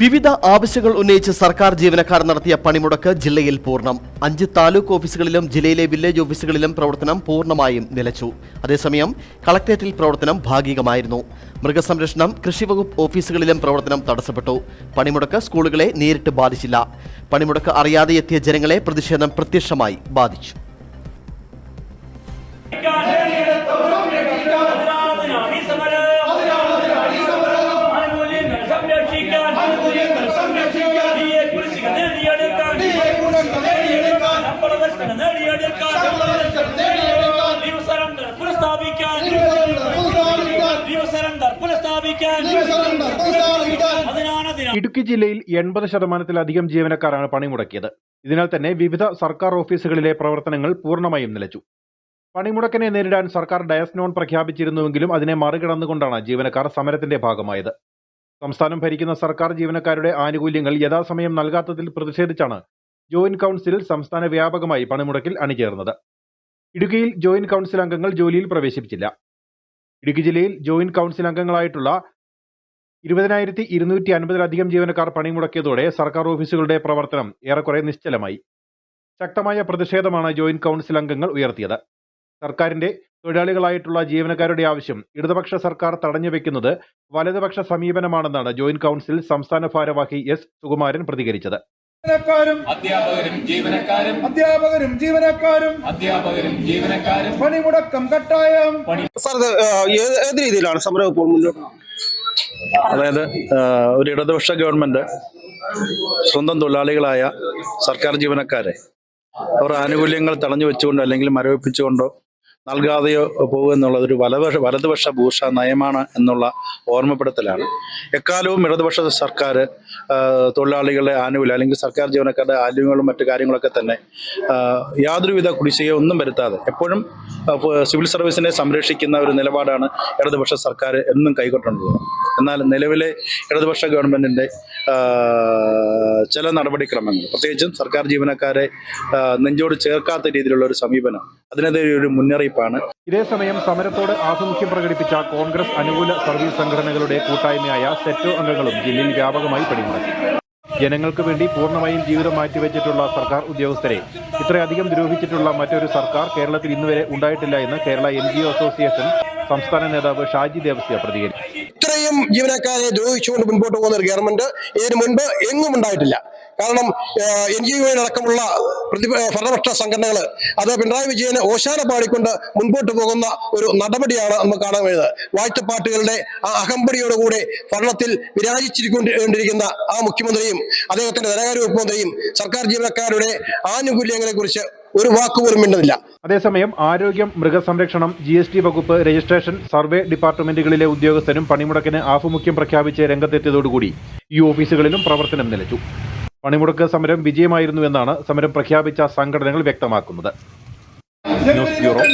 വിവിധ ആവശ്യങ്ങൾ ഉന്നയിച്ച് സർക്കാർ ജീവനക്കാർ നടത്തിയ പണിമുടക്ക് ജില്ലയിൽ പൂർണം. അഞ്ച് താലൂക്ക് ഓഫീസുകളിലും ജില്ലയിലെ വില്ലേജ് ഓഫീസുകളിലും പ്രവർത്തനം പൂർണമായും നിലച്ചു. അതേസമയം കളക്ടറേറ്റിൽ പ്രവർത്തനം ഭാഗികമായിരുന്നു. മൃഗസംരക്ഷണം കൃഷിവകുപ്പ് ഓഫീസുകളിലും പ്രവർത്തനം തടസ്സപ്പെട്ടു. പണിമുടക്ക് സ്കൂളുകളെ നേരിട്ട് ബാധിച്ചില്ല. പണിമുടക്ക് അറിയാതെ എത്തിയ ജനങ്ങളെ പ്രതിഷേധം പ്രത്യക്ഷമായി ബാധിച്ചു. ഇടുക്കി ജില്ലയിൽ എൺപത് ശതമാനത്തിലധികം ജീവനക്കാരാണ് പണിമുടക്കിയത്. ഇതിനാൽ തന്നെ വിവിധ സർക്കാർ ഓഫീസുകളിലെ പ്രവർത്തനങ്ങൾ പൂർണമായും നിലച്ചു. പണിമുടക്കിനെ നേരിടാൻ സർക്കാർ ഡയസ് നോൺ പ്രഖ്യാപിച്ചിരുന്നുവെങ്കിലും അതിനെ മറികടന്നുകൊണ്ടാണ് ജീവനക്കാർ സമരത്തിന്റെ ഭാഗമായത്. സംസ്ഥാനം ഭരിക്കുന്ന സർക്കാർ ജീവനക്കാരുടെ ആനുകൂല്യങ്ങൾ യഥാസമയം നൽകാത്തതിൽ പ്രതിഷേധിച്ചാണ് ജോയിന്റ് കൗൺസിൽ സംസ്ഥാന വ്യാപകമായി പണിമുടക്കിൽ അണിചേർന്നത്. ഇടുക്കിയിൽ ജോയിന്റ് കൗൺസിൽ അംഗങ്ങൾ ജോലിയിൽ പ്രവേശിപ്പിച്ചില്ല. ഇടുക്കി ജില്ലയിൽ ജോയിന്റ് കൗൺസിൽ അംഗങ്ങളായിട്ടുള്ള ഇരുപതിനായിരത്തി ഇരുന്നൂറ്റി അൻപതിലധികം ജീവനക്കാർ പണിമുടക്കിയതോടെ സർക്കാർ ഓഫീസുകളുടെ പ്രവർത്തനം ഏറെക്കുറെ നിശ്ചലമായി. ശക്തമായ പ്രതിഷേധമാണ് ജോയിന്റ് കൗൺസിൽ അംഗങ്ങൾ ഉയർത്തിയത്. സർക്കാരിന്റെ തൊഴിലാളികളായിട്ടുള്ള ജീവനക്കാരുടെ ആവശ്യം ഇടതുപക്ഷ സർക്കാർ തടഞ്ഞുവെക്കുന്നത് വലതുപക്ഷ സമീപനമാണെന്നാണ് ജോയിന്റ് കൗൺസിൽ സംസ്ഥാന ഭാരവാഹി എസ് സുകുമാരൻ പ്രതികരിച്ചത്. ജീവനക്കാരും അധ്യാപകരും ജീവനക്കാരും. അധ്യാപകരും ജീവനക്കാരും. അധ്യാപകരും ജീവനക്കാരും. പണിമുടക്കം കട്ടായം. സാർ ഏത് രീതിയിലാണ് സമരം ഇപ്പോൾ മുന്നോട്ട്? അതായത് ഒരു ഇടതുപക്ഷ ഗവൺമെന്റ് സ്വന്തം തൊഴിലാളികളായ സർക്കാർ ജീവനക്കാരെ അവർ ആനുകൂല്യങ്ങൾ തടഞ്ഞു വെച്ചുകൊണ്ടോ അല്ലെങ്കിൽ മരവിപ്പിച്ചുകൊണ്ടോ നൽകാതെയോ പോകുക എന്നുള്ളത് ഒരു വലതുപക്ഷ ഭൂഷ നയമാണ് എന്നുള്ള ഓർമ്മപ്പെടുത്തലാണ്. എക്കാലവും ഇടതുപക്ഷ സർക്കാർ തൊഴിലാളികളുടെ ആനുകൂല്യം അല്ലെങ്കിൽ സർക്കാർ ജീവനക്കാരുടെ ആനുകൂല്യങ്ങളും മറ്റു കാര്യങ്ങളൊക്കെ തന്നെ യാതൊരുവിധ കുടിശ്ശികയോ ഒന്നും വരുത്താതെ എപ്പോഴും സിവിൽ സർവീസിനെ സംരക്ഷിക്കുന്ന ഒരു നിലപാടാണ് ഇടതുപക്ഷ സർക്കാർ എന്നും കൈക്കൊണ്ടുള്ളത് എന്നാൽ നിലവിലെ ഇടതുപക്ഷ ഗവൺമെന്റിന്റെ ആ, ചില നടപടിക്രമങ്ങൾ. പ്രത്യേകിച്ചും സർക്കാർ ജീവനക്കാരെ നെഞ്ചോട് ചേർക്കാത്ത രീതിയിലുള്ള ഒരു സമീപനം. അതിനെതിരെ ഒരു മുന്നറിയിപ്പാണ്. ഇതേസമയം സമരത്തോട് ആഭിമുഖ്യം പ്രകടിപ്പിച്ച കോൺഗ്രസ് അനുകൂല സർവീസ് സംഘടനകളുടെ കൂട്ടായ്മയായ സെറ്റോ അംഗങ്ങളും ജില്ലയിൽ വ്യാപകമായി പണിമുടക്കി ജനങ്ങൾക്ക് വേണ്ടി പൂർണമായും ജീവിതം മാറ്റിവെച്ചിട്ടുള്ള സർക്കാർ ഉദ്യോഗസ്ഥരെ ഇത്രയധികം ദ്രോഹിച്ചിട്ടുള്ള മറ്റൊരു സർക്കാർ കേരളത്തിൽ ഇന്നുവരെ ഉണ്ടായിട്ടില്ല എന്ന് കേരള എൻ അസോസിയേഷൻ സംസ്ഥാന നേതാവ് ഷാജി ദേവസ്യ പ്രതികരിച്ചു. ഇത്രയും ജീവനക്കാരെ ദ്രോഹിച്ചുകൊണ്ട് മുൻപോട്ട് പോകുന്ന ഒരു ഗവൺമെന്റ് ഇതിനു മുൻപ് എങ്ങും ഉണ്ടായിട്ടില്ല. കാരണം എൻ ജി ഒയിലടക്കമുള്ള പ്രതി ഭരണപക്ഷ സംഘടനകൾ അത് പിണറായി വിജയന് ഓശാന പാടിക്കൊണ്ട് മുൻപോട്ട് പോകുന്ന ഒരു നടപടിയാണ് നമുക്ക് കാണാൻ കഴിയുന്നത്. വാഴ്ചപ്പാട്ടുകളുടെ ആ അഹമ്പടിയോടുകൂടി ഭരണത്തിൽ വിരാജിച്ചിരിക്കൊണ്ടിരിക്കുന്ന ആ മുഖ്യമന്ത്രിയും അദ്ദേഹത്തിന്റെ ധനകാര്യ വകുപ്പ് മന്ത്രിയും സർക്കാർ ജീവനക്കാരുടെ ആനുകൂല്യങ്ങളെ കുറിച്ച് ഒരു വാക്കുപോലും മിണ്ടുന്നില്ല. അതേസമയം ആരോഗ്യം മൃഗസംരക്ഷണം ജി എസ് ടി വകുപ്പ് രജിസ്ട്രേഷൻ സർവേ ഡിപ്പാർട്ട്മെന്റുകളിലെ ഉദ്യോഗസ്ഥരും പണിമുടക്കിന് ആഭിമുഖ്യം പ്രഖ്യാപിച്ച് രംഗത്തെത്തിയതോടുകൂടി ഈ ഓഫീസുകളിലും പ്രവർത്തനം നിലച്ചു. പണിമുടക്ക് സമരം വിജയമായിരുന്നു എന്നാണ് സമരം പ്രഖ്യാപിച്ച സംഘടനകൾ വ്യക്തമാക്കുന്നത്. News bureau